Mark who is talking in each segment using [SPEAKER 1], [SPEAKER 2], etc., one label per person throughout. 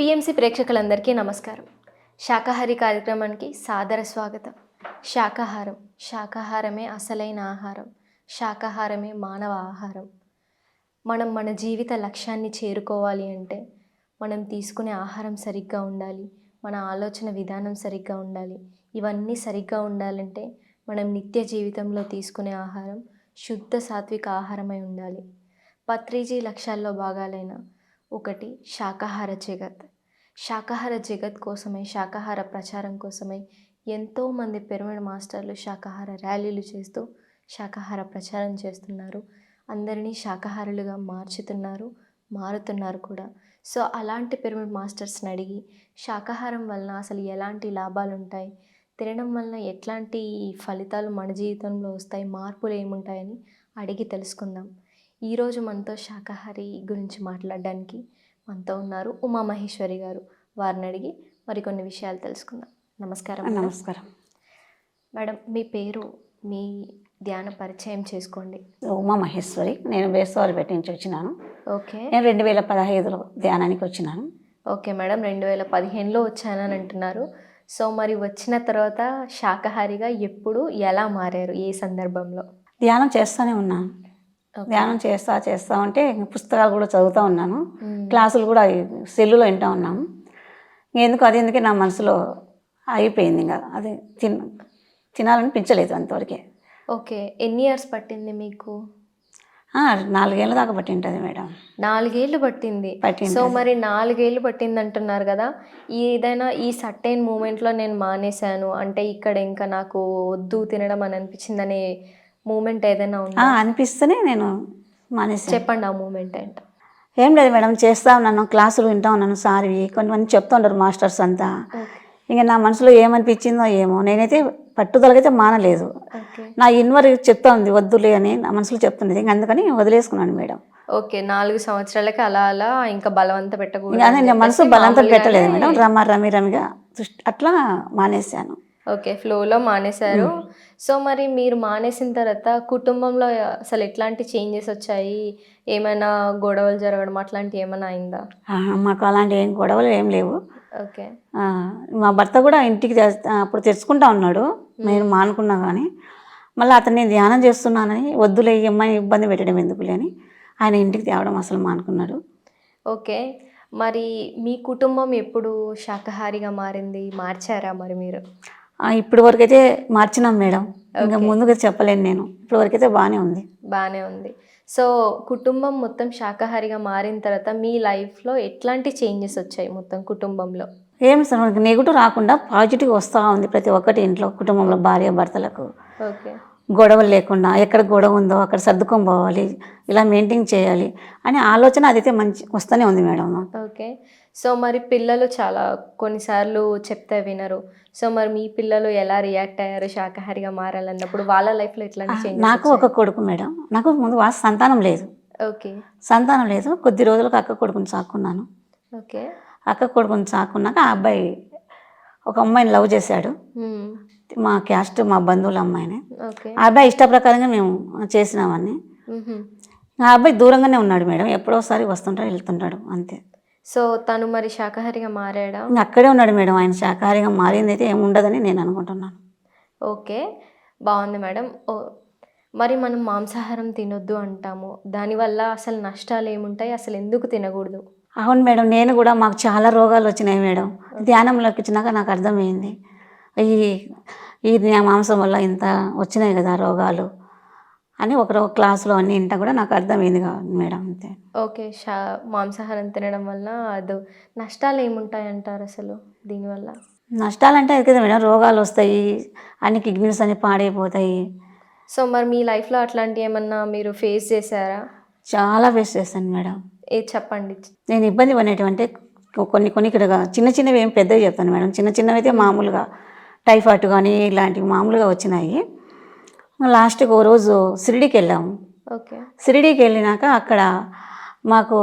[SPEAKER 1] PMC ప్రేక్షకులందరికీ నమస్కారం. శాకాహారి కార్యక్రమానికి సాదర స్వాగతం. శాకాహారం శాకాహారమే అసలైన ఆహారం. శాకాహారమే మానవ ఆహారం. మనం మన జీవిత లక్ష్యాన్ని చేరుకోవాలి అంటే మనం తీసుకునే ఆహారం సరిగ్గా ఉండాలి మన ఆలోచన విధానం సరిగ్గా ఉండాలి. ఇవన్నీ సరిగ్గా ఉండాలంటే మనం నిత్య జీవితంలో తీసుకునే ఆహారం శుద్ధ సాత్విక ఆహారమై ఉండాలి. పత్రిజీ లక్ష్యాల్లో భాగాలైన ఒకటి శాకాహార జగత్. శాకాహార జగత్ కోసమై శాకాహార ప్రచారం కోసమై ఎంతోమంది పిరమిడ్ మాస్టర్లు శాకాహార ర్యాలీలు చేస్తూ శాకాహార ప్రచారం చేస్తున్నారు. అందరినీ శాకాహారులుగా మార్చుతున్నారు మారుతున్నారు కూడా. సో అలాంటి పిరమిడ్ మాస్టర్స్ని అడిగి శాకాహారం వలన అసలు ఎలాంటి లాభాలు ఉంటాయి? తినడం వలన ఎట్లాంటి ఫలితాలు మన జీవితంలో వస్తాయి? మార్పులు ఏముంటాయని అడిగి తెలుసుకుందాం. ఈరోజు మనతో శాకాహారి గురించి మాట్లాడడానికి మనతో ఉన్నారు ఉమామహేశ్వరి గారు. వారిని అడిగి మరికొన్ని విషయాలు తెలుసుకుందాం. నమస్కారం.
[SPEAKER 2] నమస్కారం.
[SPEAKER 1] మేడం మీ పేరు మీ ధ్యాన పరిచయం చేసుకోండి.
[SPEAKER 2] ఉమా మహేశ్వరి నేను బేస్తవారిపేట నుంచి వచ్చినాను.
[SPEAKER 1] ఓకే.
[SPEAKER 2] నేను రెండు వేల పదహైదులో ధ్యానానికి వచ్చినాను.
[SPEAKER 1] ఓకే మేడం రెండు వేల పదిహేనులో వచ్చానని అంటున్నారు. సో మరి వచ్చిన తర్వాత శాకాహారిగా ఎప్పుడు ఎలా మారారు ఏ సందర్భంలో?
[SPEAKER 2] ధ్యానం చేస్తూనే ఉన్నాను. ధ్యానం చేస్తా చేస్తా ఉంటే పుస్తకాలు కూడా చదువుతూ ఉన్నాను. క్లాసులు కూడా సెల్లులో వింటూ ఉన్నాము ఎందుకు అది? ఎందుకే నా మనసులో అయిపోయింది ఇంకా. అది తిన్ తినాలనిపించలేదు అంతవరకే.
[SPEAKER 1] ఓకే. ఎన్ని ఇయర్స్ పట్టింది మీకు?
[SPEAKER 2] నాలుగేళ్ళ దాకా పట్టి ఉంటుంది మేడం.
[SPEAKER 1] నాలుగేళ్ళు పట్టింది.
[SPEAKER 2] పట్టింది.
[SPEAKER 1] సో మరి నాలుగేళ్ళు పట్టింది అంటున్నారు కదా ఏదైనా ఈ సర్టైన్ మూమెంట్లో నేను మానేశాను అంటే ఇక్కడ ఇంకా నాకు వద్దు తినడం అని అనిపించింది అనే మూమెంట్ ఏదైనా ఉందా?
[SPEAKER 2] అనిపిస్తేనే నేను మానేసాను
[SPEAKER 1] చెప్పండి ఆ మూమెంట్ ఏంటో.
[SPEAKER 2] ఏం లేదు మేడం చేస్తా ఉన్నాను క్లాసులు వింటా ఉన్నాను సార్వి కొంతమంది చెప్తా ఉంటారు మాస్టర్స్ అంతా. ఇంకా నా మనసులో ఏమనిపించిందో ఏమో నేనైతే పట్టుదలకైతే మానలేదు. నా ఇన్వర్ చెప్తా ఉంది వద్దులే అని నా మనసులో చెప్తుంది ఇంక అందుకని వదిలేసుకున్నాను మేడం.
[SPEAKER 1] ఓకే నాలుగు సంవత్సరాలకి అలా అలా ఇంకా బలవంత పెట్టకూడదు
[SPEAKER 2] మనసు బలంతో పెట్టలేదు మేడం రమ రమి రమిగా అట్లా మానేశాను.
[SPEAKER 1] ఓకే ఫ్లోలో మానేశారు. సో మరి మీరు మానేసిన తర్వాత కుటుంబంలో అసలు ఎట్లాంటి చేంజెస్ వచ్చాయి? ఏమైనా గొడవలు జరగడం అట్లాంటివి ఏమైనా అయిందా?
[SPEAKER 2] మాకు అలాంటి ఏం గొడవలు ఏం లేవు.
[SPEAKER 1] ఓకే.
[SPEAKER 2] మా భర్త కూడా ఇంటికి అప్పుడు తెచ్చుకుంటా ఉన్నాడు. నేను మానుకున్నా కానీ మళ్ళీ అతను నేను ధ్యానం చేస్తున్నానని వద్దులే ఈ అమ్మాయి ఇబ్బంది పెట్టడం ఎందుకులే అని ఆయన ఇంటికి తేవడం అసలు మానుకున్నాడు.
[SPEAKER 1] ఓకే. మరి మీ కుటుంబం ఎప్పుడు శాకాహారిగా మారింది? మార్చారా మరి మీరు?
[SPEAKER 2] వరకు అయితే మార్చినాం మేడం. ఇంకా ముందుగా చెప్పలేను నేను. ఇప్పటి వరకు అయితే బాగానే ఉంది.
[SPEAKER 1] బాగానే ఉంది. సో కుటుంబం మొత్తం శాకాహారిగా మారిన తర్వాత మీ లైఫ్లో ఎట్లాంటి చేంజెస్ వచ్చాయి మొత్తం కుటుంబంలో?
[SPEAKER 2] ఏం సార్ మనకి నెగిటివ్ రాకుండా పాజిటివ్ వస్తూ ఉంది ప్రతి ఒక్కటి ఇంట్లో కుటుంబంలో భార్య భర్తలకు.
[SPEAKER 1] ఓకే.
[SPEAKER 2] గొడవలు లేకుండా ఎక్కడ గొడవ ఉందో అక్కడ సర్దుకొని పోవాలి ఇలా మెయింటైన్ చేయాలి అనే ఆలోచన అదైతే మంచి వస్తూనే ఉంది మేడం.
[SPEAKER 1] ఓకే. సో మరి పిల్లలు చాలా కొన్నిసార్లు చెప్తే వినరు. సో మరి మీ పిల్లలు ఎలా రియాక్ట్ అయ్యారు? శాకాహారిగా మారాలన్నప్పుడు వాళ్ళ లైఫ్లో చేంజెస్
[SPEAKER 2] నాకు ఒక కొడుకు మేడం. నాకు ముందు వా సంతానం లేదు.
[SPEAKER 1] ఓకే.
[SPEAKER 2] సంతానం లేదు. కొద్ది రోజులకు అక్క కొడుకుని సాకున్నాను
[SPEAKER 1] ఓకే.
[SPEAKER 2] అక్క కొడుకుని సాకున్నాక ఆ అబ్బాయి ఒక అమ్మాయిని లవ్ చేశాడు. మా క్యాస్ట్ మా బంధువుల అమ్మాయిని.
[SPEAKER 1] ఓకే.
[SPEAKER 2] ఆ అబ్బాయి ఇష్ట ప్రకారంగా మేము చేసినామని. ఆ అబ్బాయి దూరంగానే ఉన్నాడు మేడం. ఎప్పుడోసారి వస్తుంటాడు వెళ్తుంటాడు. అంతే.
[SPEAKER 1] సో తను మరి శాకాహారిగా మారాడా?
[SPEAKER 2] అక్కడే ఉన్నాడు మేడం. ఆయన శాకాహారిగా మారింది అయితే ఏమి ఉండదని నేను అనుకుంటున్నాను.
[SPEAKER 1] ఓకే. బాగుంది మేడం. ఓ మరి మనం మాంసాహారం తినొద్దు అంటాము. దానివల్ల అసలు నష్టాలు ఏముంటాయి? అసలు ఎందుకు తినకూడదు?
[SPEAKER 2] అవును మేడం. నేను కూడా మాకు చాలా రోగాలు వచ్చినాయి మేడం. ధ్యానంలోకి వచ్చినాక నాకు అర్థమైంది. ఈ ఈ మాంసం వల్ల ఇంత వచ్చినాయి కదా రోగాలు. అని ఒక క్లాసులో అన్ని ఇంట కూడా నాకు అర్థమైంది కా- మేడం అంతే.
[SPEAKER 1] ఓకే శా మాంసాహారం తినడం వల్ల అది నష్టాలు ఏముంటాయి అంటారు అసలు దీనివల్ల?
[SPEAKER 2] నష్టాలంటే అది కదా మేడం రోగాలు వస్తాయి అన్ని కిడ్నీస్ అన్ని పాడైపోతాయి.
[SPEAKER 1] సో మరి మీ లైఫ్లో అట్లాంటివి ఏమన్నా మీరు ఫేస్ చేశారా?
[SPEAKER 2] చాలా ఫేస్ చేస్తాను మేడం.
[SPEAKER 1] ఏ చెప్పండి.
[SPEAKER 2] నేను ఇబ్బంది పడేటువంటి కొన్ని కొన్ని ఇక్కడ చిన్న చిన్నవి ఏం పెద్దవి చెప్తాను మేడం. చిన్న చిన్నవి అయితే మామూలుగా టైఫాయిడ్ కానీ ఇలాంటివి మామూలుగా వచ్చినాయి. లాస్ట్కి ఓ రోజు షిరిడీకి వెళ్ళాము
[SPEAKER 1] ఓకే.
[SPEAKER 2] షిరిడీకి వెళ్ళినాక అక్కడ మాకు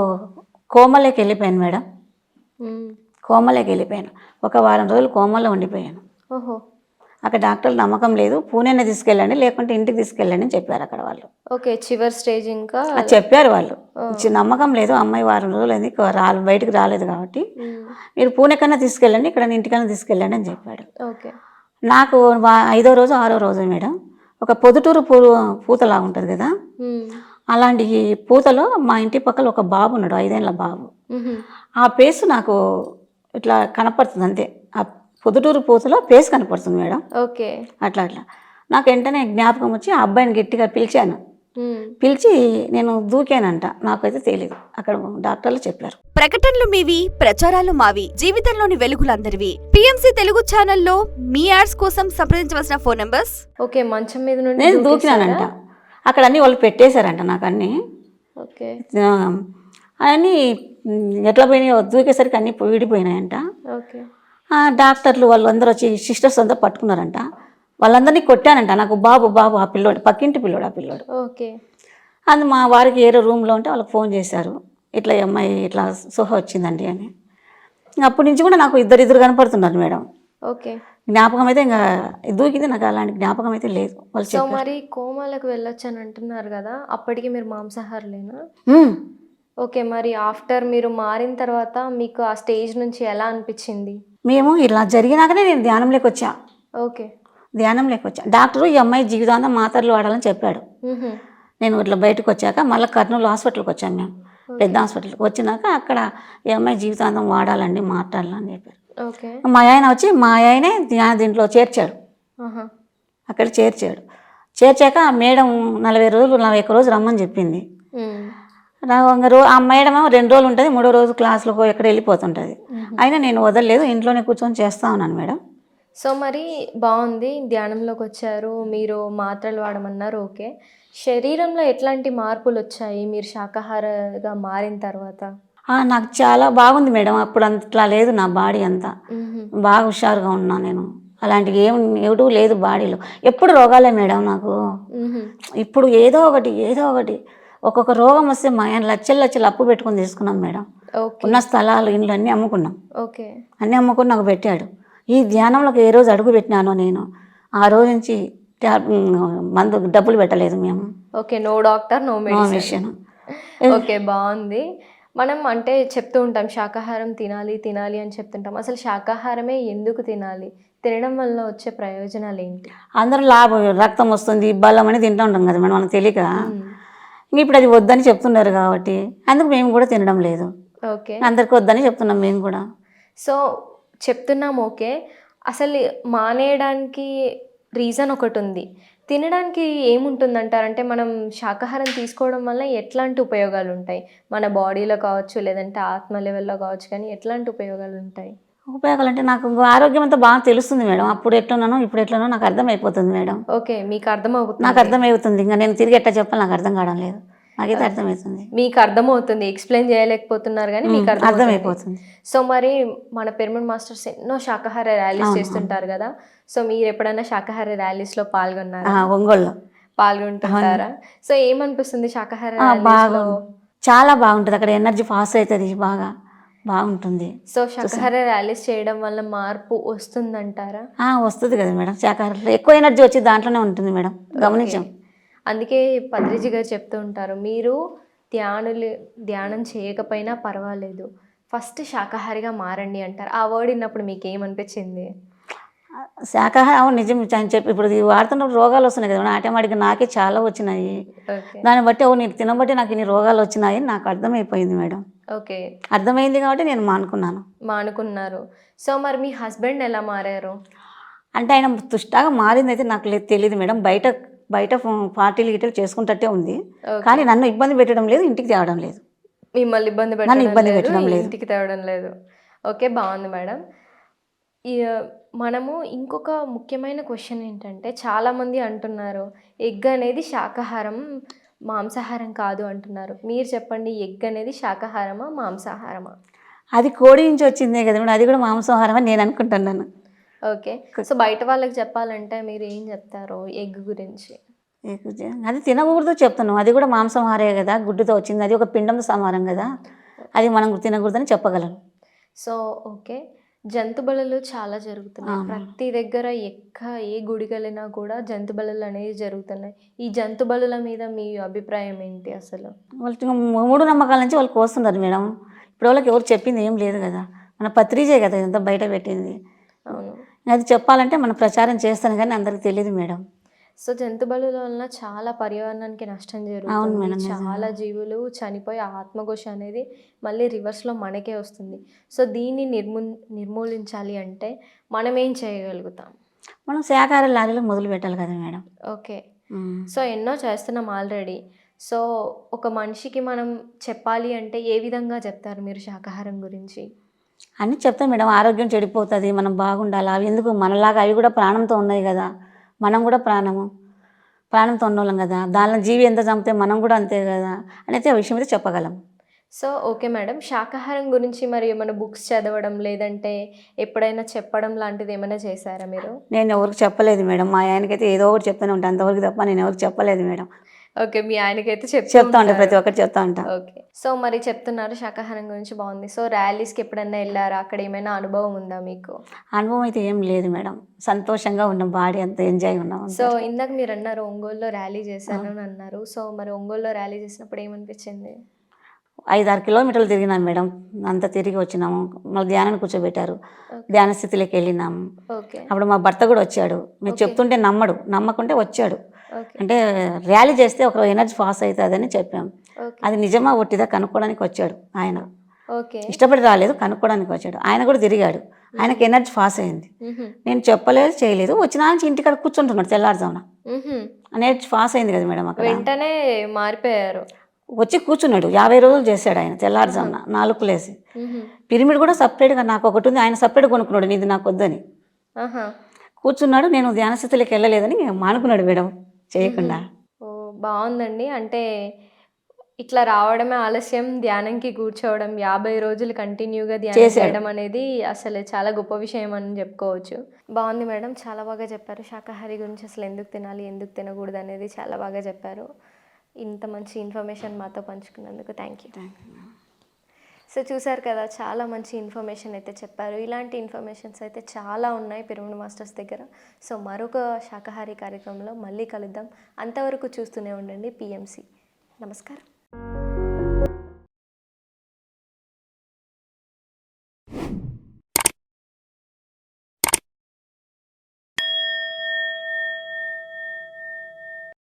[SPEAKER 2] కోమలోకి వెళ్ళిపోయాను మేడం. కోమలోకి వెళ్ళిపోయాను ఒక వారం రోజులు కోమలో ఉండిపోయాను.
[SPEAKER 1] ఓహో.
[SPEAKER 2] అక్కడ డాక్టర్లు నమ్మకం లేదు. పూణేనే తీసుకెళ్ళండి లేకుంటే ఇంటికి తీసుకెళ్ళండి అని చెప్పారు అక్కడ వాళ్ళు.
[SPEAKER 1] ఓకే చివరి స్టేజ్ ఇంకా
[SPEAKER 2] అది చెప్పారు వాళ్ళు. నమ్మకం లేదు అమ్మాయి వారం రోజులు అయింది ఇక రా బయటికి రాలేదు కాబట్టి. మీరు పూణే కన్నా తీసుకెళ్ళండి ఇక్కడ ఇంటికన్నా తీసుకెళ్ళండి అని చెప్పాడు.
[SPEAKER 1] ఓకే.
[SPEAKER 2] నాకు ఐదో రోజు ఆరో రోజు మేడం. ఒక పొదుటూరు పూ పూతలా ఉంటుంది కదా. అలాంటి పూతలో మా ఇంటి పక్కల ఒక బాబు ఉన్నాడు ఐదేళ్ళ బాబు. ఆ పేస్ నాకు ఇట్లా కనపడుతుంది అంతే. ఆ పొద్దుటూరు పూతలో పేస్ కనపడుతుంది మేడం.
[SPEAKER 1] ఓకే.
[SPEAKER 2] అట్లా అట్లా. నాకు వెంటనే జ్ఞాపకం వచ్చి ఆ అబ్బాయిని గట్టిగా పిలిచాను. పిలిచి నేను దూకానంట. నాకైతే తెలియదు అక్కడ డాక్టర్లు చెప్పారు.
[SPEAKER 3] ప్రకటనలు మీవి ప్రచారాలు మావి జీవితంలోని వెలుగులందరివి. పిఎంసి తెలుగు ఛానల్లో మీ యాడ్స్ కోసం సంప్రదించవలసిన ఫోన్ నంబర్స్?
[SPEAKER 1] ఓకే మంచం మీద నుండి
[SPEAKER 2] నేను
[SPEAKER 1] దూకేశారా?
[SPEAKER 2] దూకినానంట. అక్కడ అన్నీ వాళ్ళు పెట్టేశారంట నాకు అన్నీ
[SPEAKER 1] ఓకే.
[SPEAKER 2] ఆ, ఉమ్, ఎట్లా పోయినాయో దూకేసరికి అన్నీ విడిపోయినాయంట.
[SPEAKER 1] ఓకే.
[SPEAKER 2] ఆ, డాక్టర్లు వాళ్ళు అందరూ వచ్చి సిస్టర్స్ అంతా పట్టుకున్నారంట. వాళ్ళందరినీ కొట్టానంట. నాకు బాబు బాబు ఆ పిల్లోడు పక్కింటి పిల్లోడు ఆ పిల్లోడు.
[SPEAKER 1] ఓకే.
[SPEAKER 2] అది మా వారికి ఏదో రూమ్లో ఉంటే వాళ్ళకి ఫోన్ చేశారు. ఇట్లా ఈ అమ్మాయి ఇట్లా సుహ వచ్చిందండి అని. అప్పటి నుంచి కూడా నాకు ఇద్దరు ఇద్దరు కనపడుతున్నారు మేడం.
[SPEAKER 1] ఓకే.
[SPEAKER 2] జ్ఞాపకం అయితే ఇంకా దూకింది నాకు అలాంటి జ్ఞాపకం అయితే లేదు. వాళ్ళు
[SPEAKER 1] సో మరి కోమాలకు వెళ్ళొచ్చు అని అంటున్నారు కదా అప్పటికి మీరు మాంసాహారులేనా? ఓకే మరి ఆఫ్టర్ మీరు మారిన తర్వాత మీకు ఆ స్టేజ్ నుంచి ఎలా అనిపించింది?
[SPEAKER 2] మేము ఇలా జరిగినాకనే నేను ధ్యానంలోకి వచ్చా.
[SPEAKER 1] ఓకే.
[SPEAKER 2] ధ్యానంలోకి వచ్చా. డాక్టరు ఈ అమ్మాయి జీవితాంతం మాత్రలు వాడాలని చెప్పాడు. నేను ఇట్లా బయటకు వచ్చాక మళ్ళీ కర్నూలు హాస్పిటల్కి వచ్చాను మేము. పెద్ద హాస్పిటల్కి వచ్చినాక అక్కడ ఈ అమ్మాయి జీవితాంతం వాడాలండి మాట్లాడాలని చెప్పారు.
[SPEAKER 1] ఓకే.
[SPEAKER 2] మా ఆయన వచ్చి మా ఆయనే దీంట్లో చేర్చాడు. అక్కడ చేర్చాడు. చేర్చాక ఆ మేడం నలభై రోజులు నలభై ఒక్క రోజు రమ్మని చెప్పింది. రా- ఆ మేడం ఏమో రెండు రోజులు ఉంటుంది మూడో రోజు క్లాసులకు ఎక్కడ వెళ్ళిపోతుంటుంది. అయినా నేను వదలలేదు ఇంట్లోనే కూర్చొని చేస్తా ఉన్నాను మేడం.
[SPEAKER 1] సో మరి బాగుంది ధ్యానంలోకి వచ్చారు మీరు మాత్రలు వాడమన్నారు ఓకే. శరీరంలో ఎట్లాంటి మార్పులు వచ్చాయి మీరు శాకాహారగా మారిన తర్వాత?
[SPEAKER 2] నాకు చాలా బాగుంది మేడం. అప్పుడు అంతలా లేదు నా బాడీ అంతా. బాగా హుషారుగా ఉన్నా నేను. అలాంటివి ఏం ఏటూ లేదు బాడీలో. ఎప్పుడు రోగాలే మేడం నాకు. ఇప్పుడు ఏదో ఒకటి ఏదో ఒకటి. ఒక్కొక్క రోగం వస్తే మా ఆయన లచ్చలు లచ్చలు అప్పు పెట్టుకొని తీసుకున్నాం మేడం. ఉన్న స్థలాలు ఇండ్లు అన్నీ అమ్ముకున్నాం.
[SPEAKER 1] ఓకే.
[SPEAKER 2] అన్నీ అమ్ముకుని నాకు పెట్టాడు. ఈ ధ్యానంలోకి ఏ రోజు అడుగు పెట్టినానో నేను. ఆ రోజు నుంచి మందు డబ్బులు పెట్టలేదు మేము.
[SPEAKER 1] Okay no doctor no medicine. Okay బాగుంది. మనం అంటే చెప్తూ ఉంటాం శాకాహారం తినాలి తినాలి అని చెప్తుంటాం. అసలు శాకాహారమే ఎందుకు తినాలి? తినడం వల్ల వచ్చే ప్రయోజనాలు ఏంటి?
[SPEAKER 2] అందరూ లాభం రక్తం వస్తుంది బలం అని తింటూ ఉంటాం కదా మేడం మనకు తెలియక. ఇప్పుడు అది వద్దని చెప్తున్నారు కాబట్టి అందుకు మేము కూడా తినడం లేదు.
[SPEAKER 1] ఓకే.
[SPEAKER 2] అందరికి వద్దని చెప్తున్నాం మేము కూడా.
[SPEAKER 1] సో చెప్తున్నాం ఓకే. అసలు మానేయడానికి రీజన్ ఒకటి ఉంది తినడానికి ఏముంటుందంటారంటే మనం శాకాహారం తీసుకోవడం వల్ల ఎట్లాంటి ఉపయోగాలు ఉంటాయి మన బాడీలో కావచ్చు లేదంటే ఆత్మ లెవెల్లో కావచ్చు కానీ ఎట్లాంటి ఉపయోగాలు ఉంటాయి
[SPEAKER 2] ఉపయోగాలు అంటే నాకు ఆరోగ్యం అంతా బాగా తెలుస్తుంది మేడం. అప్పుడు ఎట్లున్నానో ఇప్పుడు ఎట్లున్నానో నాకు అర్థమైపోతుంది మేడం.
[SPEAKER 1] ఓకే మీకు అర్థమవుతుంది.
[SPEAKER 2] నాకు అర్థమవుతుంది. ఇంకా నేను తిరిగి ఎట్లా చెప్పాలి? నాకు అర్థం కావడం లేదు. నాకైతే అర్థమవుతుంది.
[SPEAKER 1] మీకు అర్థమవుతుంది ఎక్స్ప్లెయిన్ చేయలేకపోతున్నారు కానీ మీకు
[SPEAKER 2] అర్థమైపోతుంది.
[SPEAKER 1] సో మరి మన పిరమిడ్ మాస్టర్స్ ఎన్నో శాకాహార ర్యాలీస్ చేస్తుంటారు కదా. సో మీరు ఎప్పుడైనా శాకాహార ర్యాలీస్లో పాల్గొన్నారా?
[SPEAKER 2] ఒంగోలులో.
[SPEAKER 1] పాల్గొంటుంటారా? సో ఏమనిపిస్తుంది శాకాహార
[SPEAKER 2] బాగా చాలా బాగుంటుంది. అక్కడ ఎనర్జీ పాస్ అవుతుంది. బాగా బాగుంటుంది.
[SPEAKER 1] సో శాకాహార ర్యాలీస్ చేయడం వల్ల మార్పు వస్తుందంటారా?
[SPEAKER 2] ఆ, వస్తుంది కదా మేడం. శాకాహారంలో ఎక్కువ ఎనర్జీ వచ్చి దాంట్లోనే ఉంటుంది మేడం. గమనించాం.
[SPEAKER 1] అందుకే పత్రిజీ గారు చెప్తూ ఉంటారు మీరు ధ్యానులు ధ్యానం చేయకపోయినా పర్వాలేదు. ఫస్ట్ శాకాహారిగా మారండి అంటారు. ఆ వర్డ్ విన్నప్పుడు మీకు ఏమనిపించింది
[SPEAKER 2] శాకాహారం అవును నిజం అని చెప్పి ఇప్పుడు ఇది వాడుతున్నప్పుడు రోగాలు వస్తున్నాయి కదా ఆటోమేటిక్గా నాకే చాలా వచ్చినాయి. దాన్ని బట్టి ఓ నేను తినబట్టి నాకు ఇన్ని రోగాలు వచ్చినాయి నాకు అర్థమైపోయింది మేడం.
[SPEAKER 1] ఓకే.
[SPEAKER 2] అర్థమైంది కాబట్టి నేను మానుకున్నాను.
[SPEAKER 1] మానుకున్నారు. సో మరి మీ హస్బెండ్ ఎలా మారారు?
[SPEAKER 2] అంటే ఆయన తుష్టాగా మారింది అయితే నాకు లేదు తెలియదు మేడం. బయట బయట పార్టీలు గిట్టలు చేసుకుంటట్టే ఉంది. కానీ నన్ను ఇబ్బంది పెట్టడం లేదు ఇంటికి తేవడం లేదు.
[SPEAKER 1] మిమ్మల్ని ఇబ్బంది పెట్టడం
[SPEAKER 2] ఇబ్బంది
[SPEAKER 1] లేదు,
[SPEAKER 2] పెట్టడం లేదు.
[SPEAKER 1] ఇంటికి తేవడం లేదు. ఓకే బాగుంది మేడం. మనము ఇంకొక ముఖ్యమైన క్వశ్చన్ ఏంటంటే చాలామంది అంటున్నారు ఎగ్ అనేది శాకాహారం మాంసాహారం కాదు అంటున్నారు. మీరు చెప్పండి ఎగ్ అనేది శాకాహారమా మాంసాహారమా?
[SPEAKER 2] అది కోడి నుంచి వచ్చిందే కదా అది కూడా మాంసాహారం అని నేను అనుకుంటున్నాను.
[SPEAKER 1] ఓకే. సో బయట వాళ్ళకి చెప్పాలంటే మీరు ఏం చెప్తారు ఎగ్ గురించి?
[SPEAKER 2] అది తినకూడదు చెప్తున్నాను అది కూడా మాంసాహారే కదా గుడ్డుతో వచ్చింది. అది ఒక పిండం సమారం కదా. అది మనం తినకూడదని చెప్పగలను
[SPEAKER 1] సో ఓకే. జంతు బలులు చాలా జరుగుతున్నాయి. ప్రతి దగ్గర ఎక్క ఏ గుడికి వెళ్ళినా కూడా జంతు బలులు అనేవి జరుగుతున్నాయి. ఈ జంతు బలుల మీద మీ అభిప్రాయం ఏంటి అసలు?
[SPEAKER 2] వాళ్ళు మూడు నమ్మకాల నుంచి వాళ్ళు కోస్తున్నారు మేడం. ఇప్పుడు వాళ్ళకి ఎవరు చెప్పింది ఏం లేదు కదా. మన పత్రిజే కదా ఇదంతా బయట పెట్టింది. అది చెప్పాలంటే మనం ప్రచారం చేస్తాను కానీ అందరికి తెలియదు మేడం.
[SPEAKER 1] సో జంతు బలుల వలన చాలా పర్యావరణానికి నష్టం జరుగుతుంది. చాలా జీవులు చనిపోయి ఆత్మఘోష అనేది మళ్ళీ రివర్స్లో మనకే వస్తుంది. సో దీన్ని నిర్మూ నిర్మూలించాలి అంటే మనం ఏం చేయగలుగుతాం?
[SPEAKER 2] మనం శాకాహార లారీలో మొదలు పెట్టాలి కదా మేడం.
[SPEAKER 1] ఓకే. సో ఎన్నో చేస్తున్నాం ఆల్రెడీ సో ఒక మనిషికి మనం చెప్పాలి అంటే ఏ విధంగా చెప్తారు మీరు శాకాహారం గురించి?
[SPEAKER 2] అన్నీ చెప్తాం మేడం. ఆరోగ్యం చెడిపోతుంది మనం బాగుండాలి? అవి ఎందుకు? మనలాగా అవి కూడా ప్రాణంతో ఉన్నాయి కదా. మనం కూడా ప్రాణము ప్రాణంతో ఉన్నోళ్ళం కదా. దానిలో జీవి ఎంత చంపితే మనం కూడా అంతే కదా? అనేది ఆ విషయం మీద చెప్పగలం.
[SPEAKER 1] So okay madam. శాకాహారం గురించి మరి ఏమైనా బుక్స్ చదవడం లేదంటే ఎప్పుడైనా చెప్పడం లాంటిది ఏమైనా చేశారా మీరు?
[SPEAKER 2] నేను ఎవరికి చెప్పలేదు మేడం. మా ఆయనకైతే ఏదో ఒకటి చెప్తూనే ఉంటాను అంతవరకు తప్ప నేను ఎవరికి చెప్పలేదు మేడం.
[SPEAKER 1] ఓకే మీ ఆయనకైతే చెప్తూ
[SPEAKER 2] చెప్తా ఉంటా. ప్రతి ఒక్కటి చెప్తా ఉంటా.
[SPEAKER 1] ఓకే. సో మరి చెప్తున్నారు శాకాహారం గురించి బాగుంది. సో ర్యాలీస్కి ఎప్పుడన్నా వెళ్ళారా? అక్కడ ఏమైనా అనుభవం ఉందా మీకు?
[SPEAKER 2] అనుభవం అయితే ఏం లేదు మేడం. సంతోషంగా ఉన్నాం బాడీ అంతా ఎంజాయ్ ఉన్నాం.
[SPEAKER 1] సో ఇందాక మీరు అన్నారు ఒంగోలులో ర్యాలీ చేశాను అని అన్నారు. సో మరి ఒంగోలులో ర్యాలీ చేసినప్పుడు ఏమనిపించింది?
[SPEAKER 2] ఐదు ఆరు కిలోమీటర్లు తిరిగినాం మేడం. అంతా తిరిగి వచ్చినాము మళ్ళీ ధ్యానాన్ని కూర్చోబెట్టారు. ధ్యాన స్థితిలోకి వెళ్ళినాము
[SPEAKER 1] ఓకే.
[SPEAKER 2] అప్పుడు మా భర్త కూడా వచ్చాడు. మీరు. చెప్తుంటే నమ్మడు. నమ్మకుంటే వచ్చాడు. అంటే ర్యాలీ చేస్తే ఒక ఎనర్జీ పాస్ అవుతుందని చెప్పాం. అది నిజమా ఒట్టిదా కనుక్కోవడానికి వచ్చాడు ఆయన. ఇష్టపడి రాలేదు కనుక్కోవడానికి వచ్చాడు. ఆయన కూడా తిరిగాడు. ఆయనకి ఎనర్జీ పాస్ అయింది. నేను చెప్పలేదు చేయలేదు. వచ్చిన నుంచి ఇంటికాడ కూర్చుంటున్నాడు తెల్లారుజామున. ఎనర్జీ పాస్ అయింది కదా మేడం అక్కడ.
[SPEAKER 1] వెంటనే మారిపోయారు.
[SPEAKER 2] వచ్చి కూర్చున్నాడు. యాభై రోజులు చేశాడు ఆయన తెల్లారుజామున నాలుగు లేసి.
[SPEAKER 1] మ్హూ.
[SPEAKER 2] పిరమిడ్ కూడా సపరేట్గా నాకు ఒకటి ఉంది. ఆయన సపరేట్ కొనుక్కున్నాడు. నీది నాకు వద్దని. కూర్చున్నాడు. నేను ధ్యాన స్థితిలోకి వెళ్ళలేదని మానుకున్నాడు మేడం. చేయకుండా.
[SPEAKER 1] ఓ బాగుందండి అంటే ఇట్లా రావడమే ఆలస్యం ధ్యానంకి కూర్చోవడం యాభై రోజులు కంటిన్యూగా ధ్యానం. చేయడం అనేది అసలు చాలా గొప్ప విషయం అని చెప్పుకోవచ్చు. బాగుంది మేడం. చాలా బాగా చెప్పారు. శాకాహారి గురించి అసలు ఎందుకు తినాలి ఎందుకు తినకూడదు అనేది చాలా బాగా చెప్పారు. ఇంత మంచి ఇన్ఫర్మేషన్ మాతో పంచుకున్నందుకు థ్యాంక్ యూ సో చూసారు కదా చాలా మంచి ఇన్ఫర్మేషన్ అయితే చెప్పారు. ఇలాంటి ఇన్ఫర్మేషన్స్ అయితే చాలా ఉన్నాయి పిరమిడ్ మాస్టర్స్ దగ్గర. సో మరొక శాకాహారి కార్యక్రమంలో మళ్ళీ కలుద్దాం. అంతవరకు చూస్తూనే ఉండండి. పిఎంసి నమస్కారం.